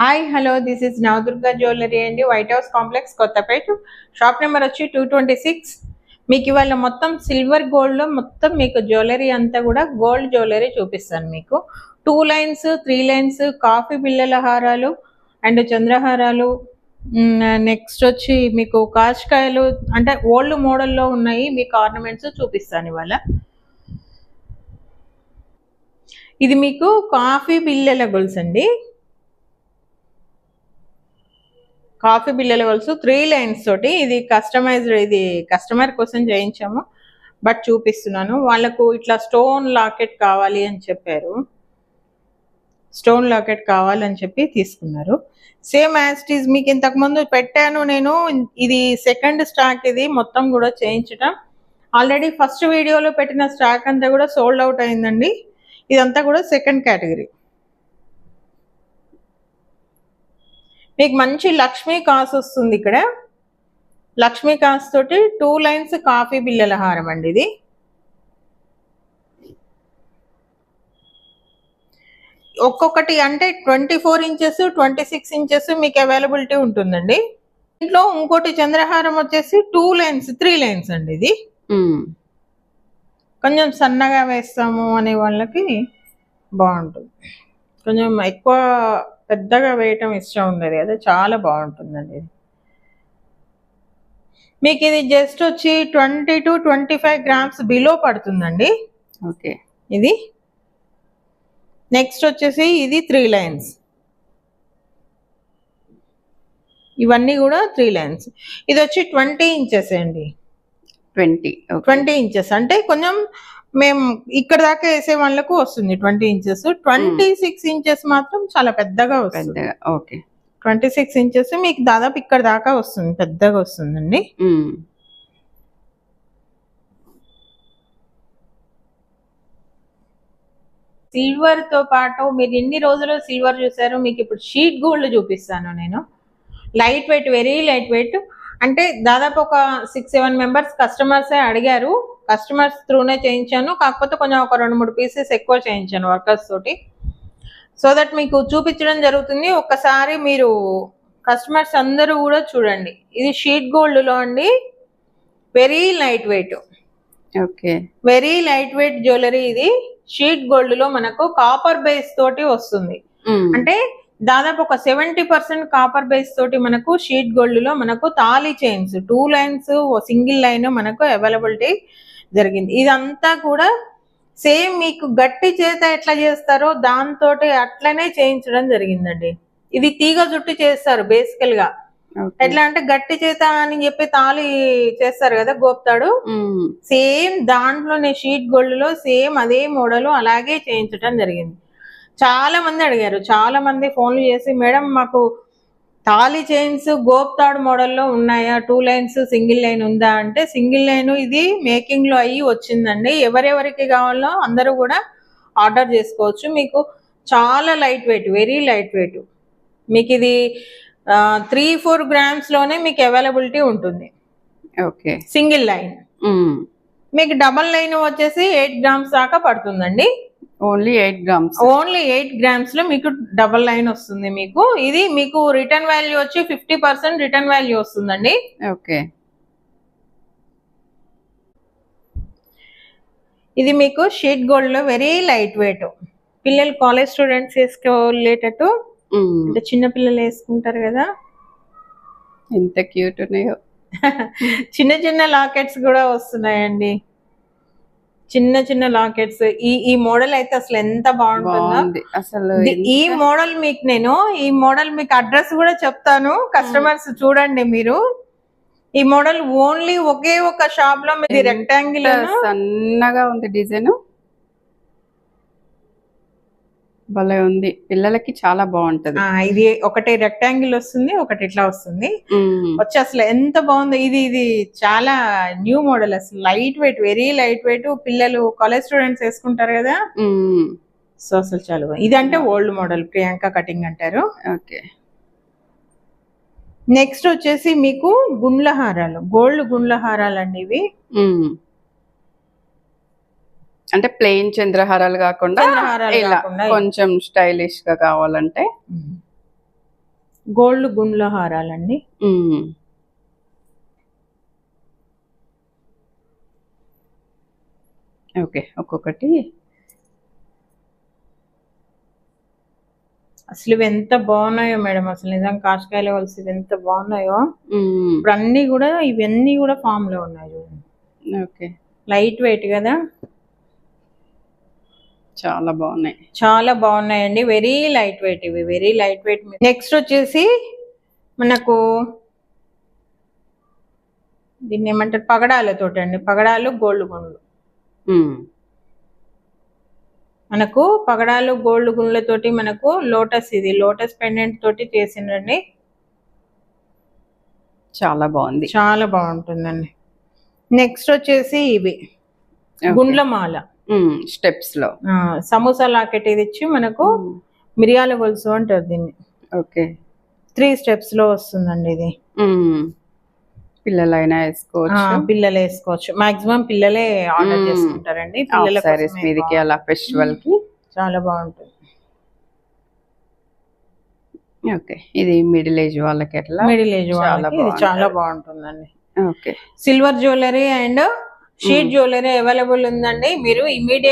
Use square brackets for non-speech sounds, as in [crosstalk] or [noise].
Hi hello this is Navadurga jewellery అండి white house complex Kothapeta shop number వచ్చి two twenty six మీకు ఇవాళ మొత్తం సిల్వర్ గోల్డ్లో మొత్తం మీకు జ్యువెలరీ అంతా కూడా గోల్డ్ జ్యువెలరీ చూపిస్తాను మీకు. Two lines three lines coffee బిళ్ళల హారాలు అండ్ చంద్రహారాలు. నెక్స్ట్ వచ్చి మీకు కాషకాయలు అంటే ఓల్డ్ మోడల్లో ఉన్నాయి మీకు ఆర్నమెంట్స్ చూపిస్తాను ఇవాళ. ఇది మీకు కాఫీ బిళ్ళల గొలుసు అండి కాఫీ బిళ్ళల గొలుసు త్రీ లైన్స్ తోటి ఇది కస్టమైజ్డ్ ఇది కస్టమర్ కోసం చేయించాము. బట్ చూపిస్తున్నాను. వాళ్ళకు ఇట్లా స్టోన్ లాకెట్ కావాలి అని చెప్పారు. స్టోన్ లాకెట్ కావాలని చెప్పి తీసుకున్నారు. సేమ్ యాస్టీజ్ మీకు ఇంతకు ముందు పెట్టాను నేను. ఇది సెకండ్ స్టాక్ ఇది. మొత్తం కూడా చేయించటం. ఆల్రెడీ ఫస్ట్ వీడియోలో పెట్టిన స్టాక్ అంతా కూడా సోల్డ్ అవుట్ అయిందండి. ఇదంతా కూడా సెకండ్ కేటగిరీ మీకు మంచి లక్ష్మీ కాస్ వస్తుంది ఇక్కడ. లక్ష్మీ కాస్ తోటి టూ లైన్స్ కాఫీ బిళ్ళల హారం అండి ఇది. ఒక్కొక్కటి అంటే twenty four inches twenty six inches మీకు అవైలబిలిటీ ఉంటుందండి. ఇంట్లో ఇంకోటి చంద్రహారం వచ్చేసి టూ లైన్స్ త్రీ లైన్స్ అండి ఇది. కొంచెం సన్నగా వేస్తాము అనే వాళ్ళకి బాగుంటుంది. కొంచెం ఎక్కువ పెద్దగా వేయటం ఇష్టం ఉండదు. కదా చాలా బాగుంటుందండి మీకు ఇది జస్ట్ వచ్చి twenty two twenty five grams below పడుతుందండి. ఓకే. ఇది. నెక్స్ట్ వచ్చేసి ఇది త్రీ లైన్స్ ఇవన్నీ కూడా త్రీ లైన్స్ ఇది వచ్చి ట్వంటీ ఇంచెస్ అండి. ట్వంటీ. ట్వంటీ ఇంచెస్ అంటే కొంచెం మేము ఇక్కడ దాకా వేసే వాళ్ళకు వస్తుంది twenty inches. Twenty six inches మాత్రం చాలా పెద్దగా వస్తుంది. ఓకే. ట్వంటీ సిక్స్ ఇంచెస్ మీకు దాదాపు ఇక్కడ దాకా వస్తుంది పెద్దగా వస్తుందండి. సిల్వర్తో పాటు మీరు ఎన్ని రోజులు సిల్వర్ చూసారు మీకు ఇప్పుడు షీట్ గోల్డ్ చూపిస్తాను నేను. Light weight very light weight అంటే దాదాపు ఒక సిక్స్ సెవెన్ మెంబర్స్ కస్టమర్స్ అడిగారు. కస్టమర్స్ త్రూనే చేయించాను. కాకపోతే కొంచెం ఒక రెండు మూడు పీసెస్ ఎక్కువ చేయించాను వర్కర్స్ తోటి. సో దట్ మీకు చూపించడం జరుగుతుంది. ఒక్కసారి మీరు కస్టమర్స్ అందరూ కూడా చూడండి. ఇది షీట్ గోల్డ్లో అండి. Very light weight okay very light weight jewellery ఇది. షీట్ గోల్డ్లో మనకు కాపర్ బేస్ తోటి వస్తుంది. అంటే దాదాపు ఒక సెవెంటీ పర్సెంట్ కాపర్ బేస్ తోటి మనకు షీట్ గోల్డ్లో మనకు thali chains two lines single line మనకు అవైలబిలిటీ జరిగింది. ఇదంతా కూడా సేమ్ మీకు గట్టి చేత ఎట్లా చేస్తారో దాంతో అట్లనే చేయించడం జరిగిందండి. ఇది తీగ జుట్టు చేస్తారు బేసికల్గా ఎట్లా అంటే గట్టి చేత అని చెప్పి తాళి చేస్తారు కదా గోప్తాడు. సేమ్ దాంట్లోనే షీట్ గోల్డ్లో సేమ్ అదే మోడల్ అలాగే చేయించడం జరిగింది. చాలా మంది అడిగారు. చాలా మంది ఫోన్లు చేసి మేడం మాకు తాళి చైన్స్ గోప్తాడు మోడల్లో ఉన్నాయా? టూ లైన్స్ సింగిల్ లైన్ ఉందా అంటే సింగిల్ లైన్ ఇది మేకింగ్లో అయ్యి వచ్చిందండి. ఎవరెవరికి కావాలో అందరూ కూడా ఆర్డర్ చేసుకోవచ్చు. మీకు చాలా light weight very light weight మీకు ఇది త్రీ ఫోర్ గ్రామ్స్లోనే మీకు అవైలబిలిటీ ఉంటుంది. ఓకే. Single line. మీకు డబల్ లైన్ వచ్చేసి ఎయిట్ గ్రామ్స్ దాకా పడుతుందండి. Only eight grams. Only eight గ్రామ్స్లో మీకు డబల్ లైన్ వస్తుంది మీకు. ఇది మీకు రిటర్న్ వాల్యూ వచ్చి ఫిఫ్టీ పర్సెంట్ రిటర్న్ వాల్యూ వస్తుందండి. ఓకే. ఇది మీకు షీట్ గోల్డ్లో వెరీ లైట్ వెయిట్. పిల్లలు కాలేజ్ స్టూడెంట్స్ వేసుకోలేటట్టు అంటే చిన్న పిల్లలు వేసుకుంటారు కదా. ఎంత క్యూట్ ఉన్నాయో. [laughs] చిన్న చిన్న లాకెట్స్ కూడా వస్తున్నాయండి. చిన్న చిన్న లాకెట్స్. ఈ ఈ మోడల్ అయితే అసలు ఎంత బాగుంటుందో. అసలు ఈ మోడల్ మీకు నేను ఈ మోడల్ మీకు అడ్రస్ కూడా చెప్తాను. కస్టమర్స్ చూడండి మీరు. ఈ మోడల్ ఓన్లీ ఒకే ఒక షాప్లో మీది రెక్టాంగిల్ సన్నగా ఉంది డిజైన్. భలే ఉంది. పిల్లలకి చాలా బాగుంటది. ఇది ఒకటి రెక్టాంగిల్ వస్తుంది ఒకటి ఇట్లా వస్తుంది. వచ్చి అసలు ఎంత బాగుందో ఇది ఇది చాలా న్యూ మోడల్ అసలు. Light weight very light weight పిల్లలు కాలేజ్ స్టూడెంట్స్ వేసుకుంటారు కదా. సో అసలు చాలా అంటే ఓల్డ్ మోడల్ ప్రియాంక కటింగ్ అంటారు. ఓకే. నెక్స్ట్ వచ్చేసి మీకు గుండ్ల హారాలు గోల్డ్ గుండ్ల హారాలు అండి ఇవి. అంటే ప్లెయిన్ చంద్రహారాలు కాకుండా ఇలా కొంచెం స్టైలిష్గా కావాలంటే. గోల్డ్ గుండ్ల హారాలండి. ఓకే ఒక్కొక్కటి. అసలు ఇవి ఎంత బాగున్నాయో మేడం అసలు నిజం కాశకాయలు కలిసి ఇవి ఎంత బాగున్నాయో. ఇప్పుడు అన్ని కూడా ఇవన్నీ కూడా ఫామ్లో ఉన్నాయి చూడండి. ఓకే. లైట్ వెయిట్ కదా? చాలా బాగున్నాయి. చాలా బాగున్నాయండి. వెరీ లైట్ వెయిట్ ఇవి. వెరీ లైట్ వెయిట్ నెక్స్ట్ వచ్చేసి మనకు దీన్ని ఏమంటారు? పగడాలతోటి అండి పగడాలు గోల్డ్ గుండ్లు. మనకు పగడాలు గోల్డ్ గుండ్లతోటి మనకు లోటస్ ఇది. లోటస్ పెండెంట్ తోటి చేసిండ్రండి. చాలా బాగుంది. చాలా బాగుంటుందండి. నెక్స్ట్ వచ్చేసి ఇవి. Okay. స్టెప్స్లో. సమోసా లాకెట్ ఇది ఇచ్చి మనకు మిరియాల గొలుసు అంటారు దీన్ని. ఓకే. త్రీ స్టెప్స్లో వస్తుందండి ఇది. పిల్లలైనా వేసుకోవచ్చు. పిల్లలు వేసుకోవచ్చు. మాక్సిమం పిల్లలే ఆర్డర్. చేసుకుంటారండి. పిల్లల సారీస్ మీదకి. అలా ఫెస్టివల్కి చాలా బాగుంటుంది. ఓకే. ఇది మిడిల్ ఏజ్ వాళ్ళకి ఎట్లా? మిడిల్ ఏజ్ వాళ్ళకి. చాలా బాగుంటుందండి. Okay. Silver jewellery and sheet jewellery available ఉందండి. మీరు ఇమీడియట్